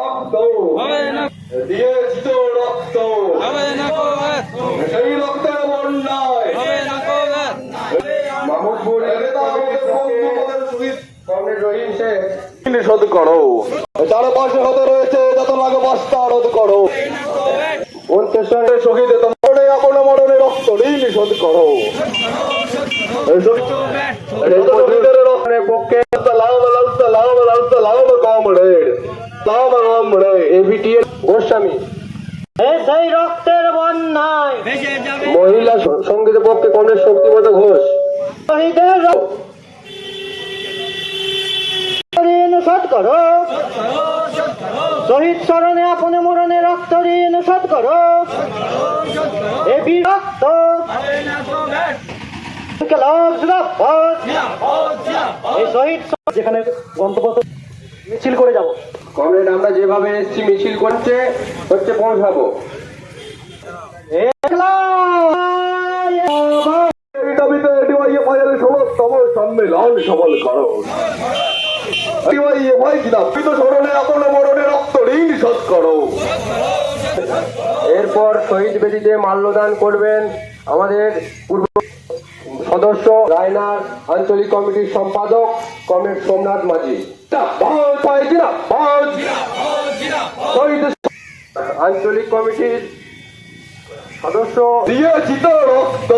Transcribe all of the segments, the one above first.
রক্ত। না রক্ত। সেই রক্তের বন্যায়। মাহমুদপুর নিষেধ করো। চারপাশে হতে রয়েছে যত লাগে বস্তা রোধ করো। শহীদে তোমার আপন মরণে রক্ত করো। এই শহীদের রক্তের পক্ষে আলাইকুম, সালাম আলাইকুম, সালাম কমরেড সালাম কমরেড এবিটিএল গোস্বামী। সেই রক্তের বন্যায় মহিলা সঙ্গীতের পক্ষে কমরেড শক্তিমত ঘোষ। শহীদের ঋণ শোধ করো। শহীদ স্মরণে আপনে মরণে রক্ত ঋণ শোধ করো। শহীদ যেখানে গন্তব্য মিছিল করে যাব। কমরেড, আমরা যেভাবে এসেছি, মিছিল করছে, হচ্ছে পৌঁছাবো। এরপর শহীদ বেদিতে মাল্যদান করবেন আমাদের পূর্ব সদস্য, রায়নার আঞ্চলিক কমিটির সম্পাদক, কমরেড সোমনাথ মাঝি। আঞ্চলিক কমিটির সদস্য দিয়ে জিত রক্ত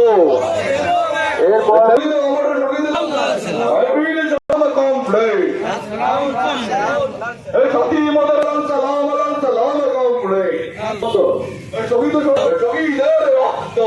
রক্ত